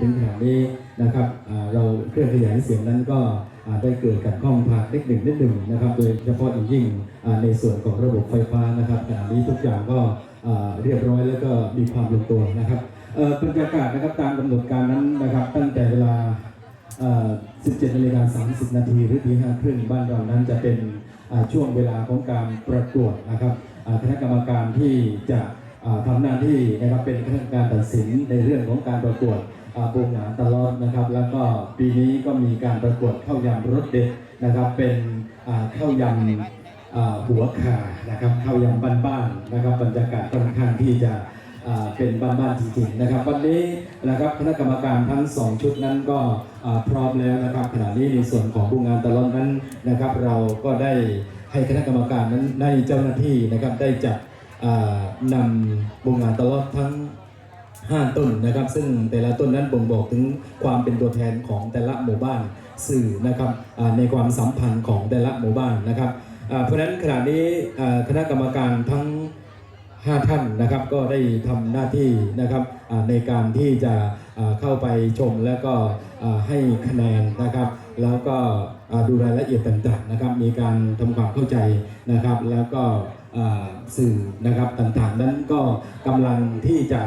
ถึงขนาดนี้นะครับเราเครื่องขยายเสียงนั้นก็ได้เกิดการข้องผานเล็กหนึ่งนิดหนึ่งนะครับ โดยเฉพาะอย่างยิ่งในส่วนของระบบไฟฟ้านะครับขณะนี้ทุกอย่างก็เรียบร้อยแล้วก็มีความลงตัวนะครับบรรยากาศนะครับตามกำหนดการนั้นนะครับ ตั้งแต่เวลา 17นาฬิกา30 นาทีหรือตีห้าครึ่งบ้านเรานั้นจะเป็นช่วงเวลาของการประกวดนะครับคณะกรรมการที่จะอ่าทำหน้าที่นะครับเป็นคณะกรรมการตัดสินในเรื่องของการประกวด อ่าโปรงหนานตลอดนะครับ แล้วก็ปีนี้ก็มีการประกวดข้าวยำรสเด็ดนะครับ เป็นข้าวยำหัวขานะครับข้าวยำบ้านๆนะครับ บรรยากาศค่อนข้างที่จะเป็นบ้านๆจริงๆนะครับ วันนี้นะครับคณะกรรมการทั้งสองชุดนั้นก็พร้อมแล้วนะครับขณะนี้ในส่วนของผู้งานตลอดนั้นนะครับ เราก็ได้ให้คณะกรรมการนั้นได้เจ้าหน้าที่นะครับได้จัดนำผู้งานตลอดทั้ง 5 ต้นนะครับ ซึ่งแต่ละต้นนั้นบ่งบอกถึงความเป็นตัวแทนของแต่ละหมู่บ้านสื่อนะครับในความสัมพันธ์ของแต่ละหมู่บ้านนะครับเพราะฉะนั้นขณะนี้คณะกรรมการทั้ง 5 ท่านนะครับก็ได้ทำหน้าที่นะครับในการที่จะเข้าไปชมแล้วก็ให้คะแนนนะครับ แล้วก็ดูรายละเอียดต่างๆนะครับ มีการทำความเข้าใจนะครับ แล้วก็สื่อนะครับต่างๆ นั้นก็กำลังที่จะ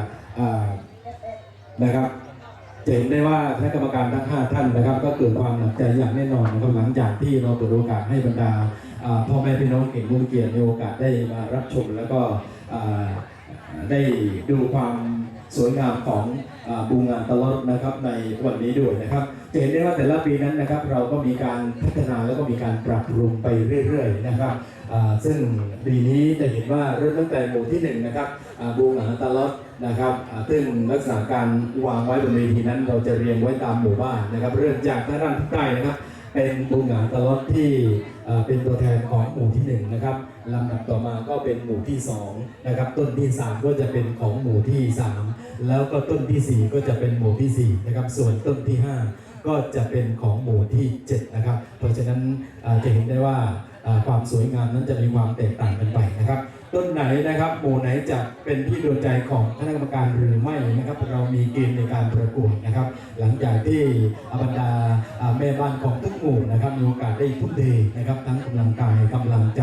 นะครับจะเห็นได้ว่าคณะกรรมการทั้ง 5 ท่านนะครับ ก็เกิดความหนักใจอย่างแน่นอนนะครับหลังจากที่เราเปิดโอกาสให้บรรดาพ่อแม่พี่น้องเก่งมุ่งเกียรติมีโอกาสได้มารับชมแล้วก็ได้ดูความ สวยงามของอบูงานตลอดนะครับในวันนี้ด้วยนะครับจะเห็นได้ว่าแต่ละปีนั้นนะครับเราก็มีการพัฒนาแล้วก็มีการปรับปรุงไปเรื่อยๆนะครับซึ่งปีนี้จะเห็นว่าเริ่มตั้งแต่หมู่ที่หนึ่งนะครับบูงานตลอดนะครับซึ่งลักษณะการวางไว้บนเวทีนั้นเราจะเรียงไว้ตามหมู่บ้านนะครับ เริ่มจากด้านทิศใต้นะครับ เป็นบูงานตลอดที่เป็นตัวแทนของหมู่ที่หนึ่งนะครับลำดับต่อมาก็เป็นหมู่ที่สองนะครับต้นที่สามก็จะเป็นของหมู่ที่สามแล้วก็ต้นที่สี่ก็จะเป็นหมู่ที่สี่นะครับส่วนต้นที่ห้าก็จะเป็นของหมู่ที่เจ็ดนะครับเพราะฉะนั้นจะเห็นได้ว่าความสวยงามนั้นจะมีความแตกต่างกันไปนะครับ ต้นไหนนะครับหมู่ไหนจะเป็นที่ดนใจของคณะกรรมการหรือไม่นะครับ เรามีเกณฑ์ในการประกวดนะครับ หลังจากที่บรรดาแม่บ้านของทุกหมู่นะครับมีโอกาสได้ทุ่มเทนะครับ ทั้งกำลังกายกำลังใจ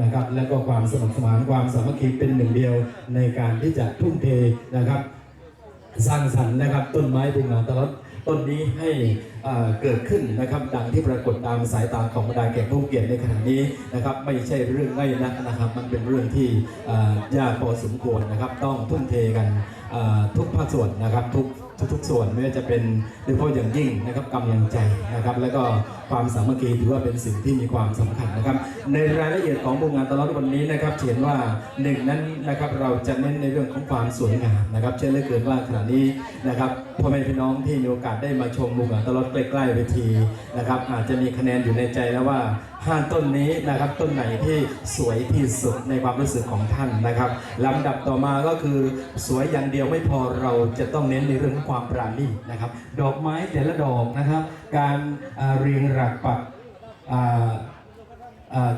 นะครับ และก็ความสมัครสมานความสามัคคีเป็นหนึ่งเดียวในการที่จะทุ่มเทนะครับ สร้างสรรค์นะครับต้นไม้เป็นงาตลอดต้นนี้ให้ เกิดขึ้นนะครับดังที่ปรากฏตามสายตาของบรรดาแขกผู้เกียรติในขณะนี้นะครับไม่ใช่เรื่องง่ายนักนะครับ มันเป็นเรื่องที่ยากพอสมควรนะครับ ต้องทุ่มเทกันทุกภาคส่วนนะครับทุกทุกๆส่วนไม่ว่าจะเป็นโดยเฉพาะอย่างยิ่งนะครับกำลังใจนะครับ แล้วก็ความสามัคคีถือว่าเป็นสิ่งที่มีความสำคัญนะครับ ในรายละเอียดของโครงงานตลอดวันนี้นะครับเขียนว่าหนึ่งนั้นนะครับเราจะเน้นในเรื่องของความสวยงามนะครับเชื่อเหลือเกินว่าขณะนี้นะครับพ่อแม่พี่น้องที่มีโอกาสได้มาชมโครงงานตลอดใกล้ๆเวทีนะครับ อาจจะมีคะแนนอยู่ในใจแล้วว่าห้าต้นนี้นะครับต้นไหนที่สวยที่สุดในความรู้สึกของท่านนะครับลำดับต่อมาก็คือสวยอย่างเดียวไม่พอเราจะต้องเน้นในเรื่องของความปราณีตนะครับ ดอกไม้แต่ละดอกนะครับ การเรียงหลักปัก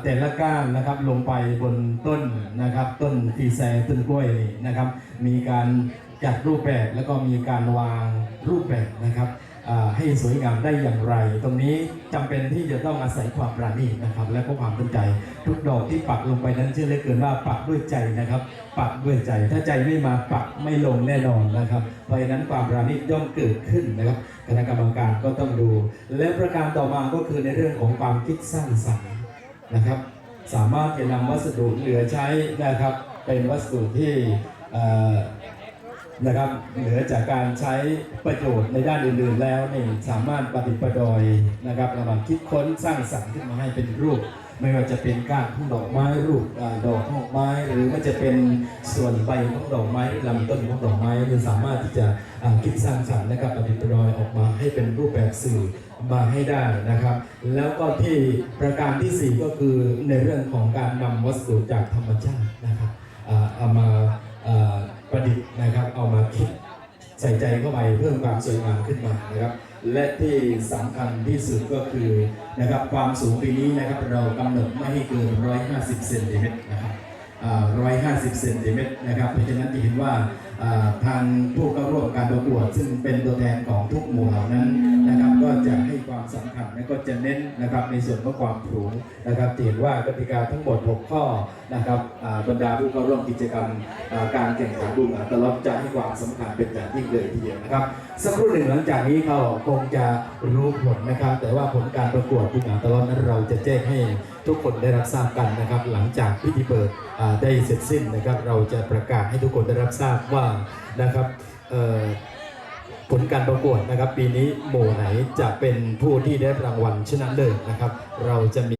แต่ละก้านนะครับลงไปบนต้นนะครับ ต้นฟีแซต้นกล้วยนะครับ มีการจัดรูปแบบแล้วก็มีการวางรูปแบบนะครับ ให้สวยงามได้อย่างไร ตรงนี้จำเป็นที่จะต้องอาศัยความปราณีตนะครับ และก็ความตั้งใจ ทุกดอกที่ปักลงไปนั้นเชื่อเหลือเกินว่าปักด้วยใจนะครับ ปักด้วยใจ ถ้าใจไม่มาปักไม่ลงแน่นอนนะครับ เพราะฉะนั้นความปราณีตย่อมเกิดขึ้นนะครับคณะกรรมการก็ต้องดู และประการต่อมาก็คือในเรื่องของความคิดสร้างสรรค์นะครับ สามารถจะนำวัสดุเหลือใช้นะครับ เป็นวัสดุที่ นะครับ เหลือจากการใช้ประโยชน์ในด้านอื่นๆแล้วนี่สามารถประดิษฐ์ประดอยนะครับระหว่างคิดค้นสร้างสรรค์ขึ้นมาให้เป็นรูป ไม่ว่าจะเป็นก้านของดอกไม้รูปอดอกดอกไม้ หรือว่าจะเป็นส่วนใบของดอกไม้ลำต้นของดอกไม้นี่สามารถที่จะคิดสร้างสรรค์นะครับประดิษฐ์ประดอยออกมาให้เป็นรูปแบบสื่อมาให้ได้นะครับ แล้วก็ที่ประการที่ 4 ก็คือในเรื่องของการนำวัสดุจากธรรมชาตินะครับเอามา เอามาคิดใส่ใจเข้าไปเพิ่มความสวยงามขึ้นมานะครับ และที่สำคัญที่สุดก็คือนะครับความสูงปีนี้นะครับเรากำหนดไม่ให้เกิน 150 เซนติเมตรนะครับ150 เซนติเมตรนะครับเพราะฉะนั้นจะเห็นว่า ทางผู้เข้าร่วมการประกวด ซึ่งเป็นตัวแทนของทุกหมู่เหล่านั้นนะครับ ก็จะให้ความสำคัญและก็จะเน้นนะครับในส่วนของความสูงนะครับจะเห็นว่ากติกาทั้งหมด 6 ข้อนะครับอ่าบรรดาผู้เข้าร่วมกิจกรรมอ่าการแข่งขันบุญตลอดจะให้ความสำคัญเป็นอย่างยิ่งเลยทีเดียวนะครับสักครู่หนึ่งหลังจากนี้เขาคงจะรู้ผลนะครับ แต่ว่าผลการประกวดบุญตลอดนั้นเราจะแจ้งให้ ทุกคนได้รับทราบกันนะครับ หลังจากพิธีเปิดได้เสร็จสิ้นนะครับ เราจะประกาศให้ทุกคนได้รับทราบว่านะครับผลการประกวดนะครับ ปีนี้หมู่ไหนจะเป็นผู้ที่ได้รับรางวัลชนะเลิศนะครับ เราจะมี